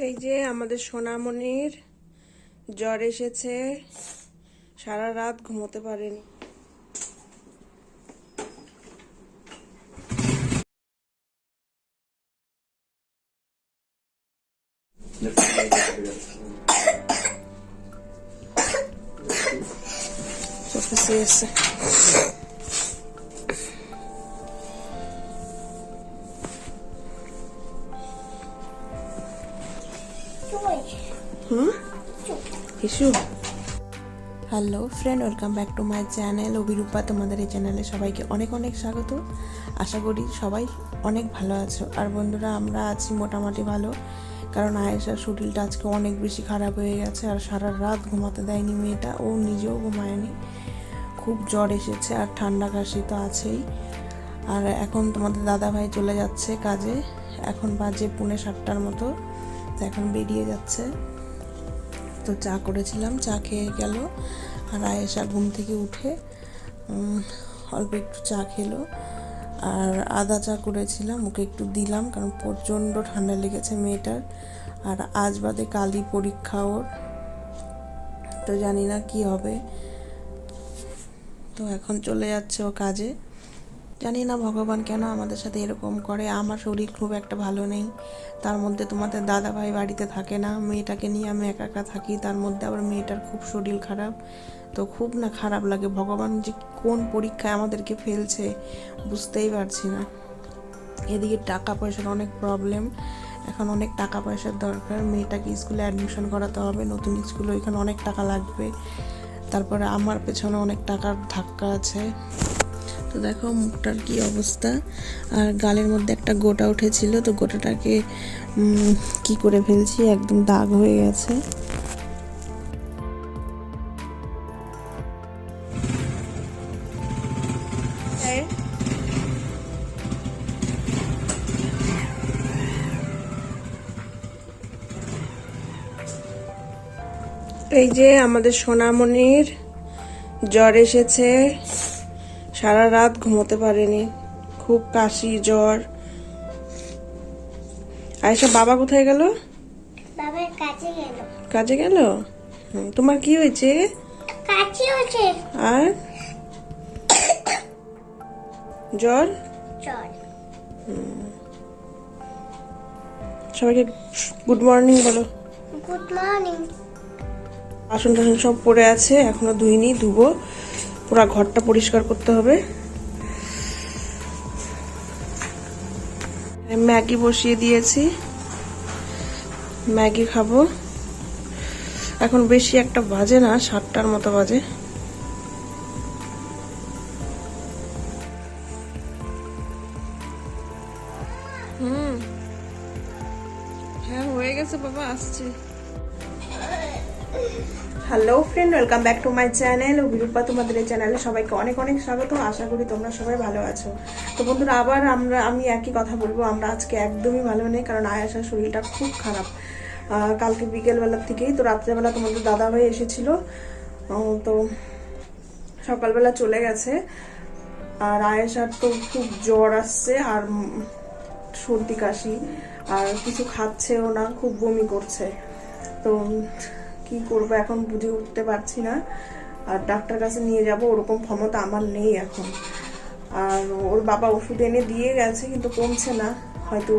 এই যে আমাদের সোনামণির জ্বর এসেছে। সারা রাত ঘুমোতে পারেনি। চোখে হুম issue hello friend, welcome back to my channel. Abhirupa, তোমাদের এই চ্যানেলে সবাইকে অনেক অনেক স্বাগত। আশা করি সবাই অনেক ভালো আছো। আর বন্ধুরা, আমরা আছি মোটামুটি ভালো, কারণ আয়েশার শরীরটা আজকে অনেক বেশি খারাপ হয়ে গেছে আর সারা রাত ঘুমাতে দেয়নি মেয়েটা, ও নিজেও ঘুমায়নি। খুব জ্বর এসেছে আর ঠান্ডা কাশি তো আছেই। আর এখন তোমাদের দাদা ভাই চলে যাচ্ছে কাজে, এখন বাজে পুনে সাতটার মতো এখন বেরিয়ে যাচ্ছে। তো চা করেছিলাম, চা খেয়ে গেল। আর আয়েশা ঘুম থেকে উঠে অল্প একটু চা খেলো। আর আদা চা করেছিলাম, ওকে একটু দিলাম, কারণ প্রচণ্ড ঠান্ডা লেগেছে মেয়েটার। আর আজ বাদে কালই পরীক্ষা ওর। তো জানি না কি হবে। তো এখন চলে যাচ্ছে ও কাজে। জানি না ভগবান কেন আমাদের সাথে এরকম করে। আমার শরীর খুব একটা ভালো নেই। তার মধ্যে তোমাদের দাদা ভাই বাড়িতে থাকে না। মেয়েটাকে নিয়ে আমি একা একা থাকি। তার মধ্যে আবার মেয়েটার খুব শরীর খারাপ। তো খুব না খারাপ লাগে। ভগবান যে কোন পরীক্ষায় আমাদেরকে ফেলছে বুঝতেই পারছি না। এদিকে টাকা পয়সার অনেক প্রবলেম এখন অনেক টাকা পয়সার দরকার। মেয়েটাকে স্কুলে অ্যাডমিশন করাতে হবে। নতুন স্কুলে ওইখানে অনেক টাকা লাগবে। তারপরে আমার পেছনে অনেক টাকার ধাক্কা আছে। তো দেখো মুখটার কি অবস্থা। আর গালের মধ্যে একটা গোটা উঠেছিল, তো গোটাটাকে কি করে ফেলছি? একদম দাগ হয়ে গেছে। এই যে আমাদের সোনামণির জ্বর এসেছে। সারা রাত ঘুমোতে পারেনি। খুব কাশি জ্বর। আয়েশা বাবা কোথায় গেল? কাজে গেল? তোমার কি হয়েছে? আর? জ্বর? সবাইকে গুড মর্নিং বলো। গুড মর্নিং বাসন টাসন সব পড়ে আছে এখনও ধুইনি ধুবো। পুরো ঘরটা পরিষ্কার করতে হবে। ম্যাগি বসিয়ে দিয়েছি। ম্যাগি খাব। এখন বেশি একটা বাজে না, সাতটার মতো বাজে। হুম। হ্যাঁ হয়ে গেছে বাবা, আসছে। Hello friend welcome back to my channel Abhirupa তোমাদের এই চ্যানেলে সবাইকে অনেক অনেক স্বাগত। আশা করি তোমরা সবাই ভালো আছো। তো বন্ধুরা, আবার আমরা, আমি একই কথা বলব। আমরা আজকে একদমই ভালো নেই, কারণ আয়াসার শরীরটা খুব খারাপ। কালকে বিকেলবেলার থেকেই, তো রাত্রেবেলা তোমাদের দাদাভাই এসেছিল। তো সকালবেলা চলে গেছে। আর আয়েশার তো খুব জ্বর আসছে, আর সর্দি কাশি, আর কিছু খাচ্ছেও না, খুব বমি করছে। তো কি করব এখন বুঝে উঠতে পারছি না। আর ডাক্তার কাছে নিয়ে যাব, ওরকম ক্ষমতা আমার নেই এখন। আর ওর বাবা ওষুধ এনে দিয়ে গেছে, কিন্তু কমছে না। হয়তো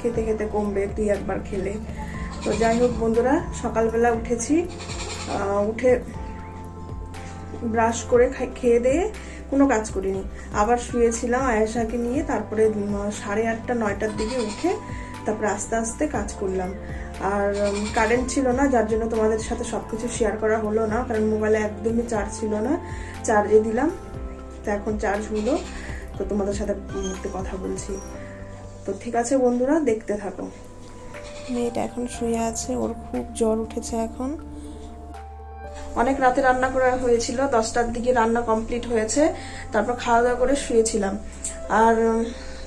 খেতে খেতে কমবে তুই একবার খেলে। তো যাই হোক বন্ধুরা, সকালবেলা উঠেছি। উঠে ব্রাশ করে খেয়ে দিয়ে কোনো কাজ করিনি। আবার শুয়েছিলাম আয়েশাকে নিয়ে, তারপরে সাড়ে আটটা, নয়টার দিকে উঠে তারপরে আস্তে আস্তে কাজ করলাম। আর কারেন্ট ছিল না যার জন্য তোমাদের সাথে সবকিছু শেয়ার করা হলো না কারণ মোবাইলে একদমই চার্জ ছিল না। চার্জে দিলাম তো এখন চার্জ হলো। তো তোমাদের সাথে একটু কথা বলছি। তো ঠিক আছে বন্ধুরা দেখতে থাকো। মেয়েটা এখন শুয়ে আছে ওর খুব জ্বর উঠেছে এখন। অনেক রাতে রান্না করা হয়েছিল দশটার দিকে রান্না কমপ্লিট হয়েছে তারপর খাওয়া দাওয়া করে শুয়েছিলাম। আর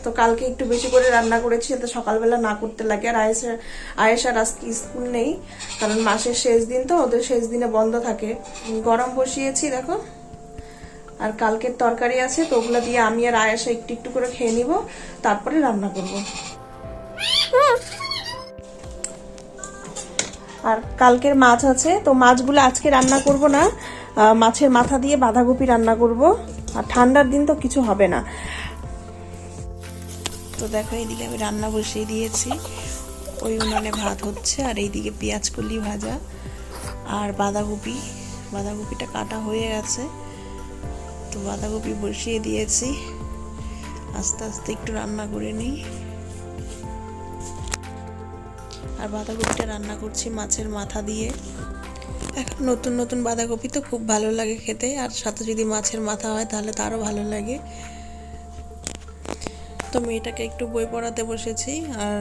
তো কালকে একটু বেশি করে রান্না করেছি যাতে সকালবেলা না করতে লাগে। আর আয়েসা আয়েশার আজকে স্কুল নেই, কারণ মাসের শেষ দিন তো, ওদের শেষ দিনে বন্ধ থাকে। গরম বসিয়েছি, দেখো। আর কালকের তরকারি আছে, তো ওগুলো দিয়ে আমি আর আয়েশা একটু একটু করে খেয়ে নিব, তারপরে রান্না করব। আর কালকের মাছ আছে, তো মাছগুলো আজকে রান্না করব না। মাছের মাথা দিয়ে বাঁধাকপি রান্না করব। আর ঠান্ডার দিন তো কিছু হবে না। তো দেখো, এইদিকে আমি রান্না বসিয়ে দিয়েছি। ওই উনানে ভাত হচ্ছে, আর এইদিকে পেঁয়াজ কলি ভাজা আর বাঁধাকপি। বাঁধাকপিটা কাটা হয়ে গেছে। তো বাঁধাকপি বসিয়ে দিয়েছি। আস্তে আস্তে একটু রান্না করে নিই। আর বাঁধাকপিটা রান্না করছি মাছের মাথা দিয়ে। এখন নতুন নতুন বাঁধাকপি তো খুব ভালো লাগে খেতে। আর সাথে যদি মাছের মাথা হয়, তাহলে তারও ভালো লাগে। তো মেয়েটাকে একটু বই পড়াতে বসেছি আর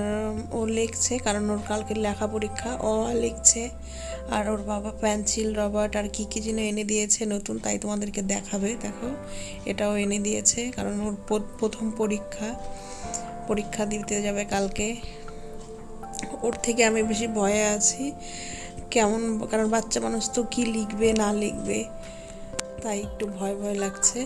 ও লিখছে, কারণ ওর কালকে লেখা পরীক্ষা। আ লিখছে আর ওর বাবা পেন্সিল, রবার্ট আর কী কী যেন এনে দিয়েছে নতুন, তাই তোমাদেরকে দেখাবে। দেখো, এটাও এনে দিয়েছে, কারণ ওর প্রথম পরীক্ষা। পরীক্ষা দিতে যাবে কালকে। ওর থেকে আমি বেশি ভয়ে আছি। কেমন, কারণ বাচ্চা মানুষ তো কী লিখবে, না লিখবে, তাই একটু ভয় ভয় লাগছে।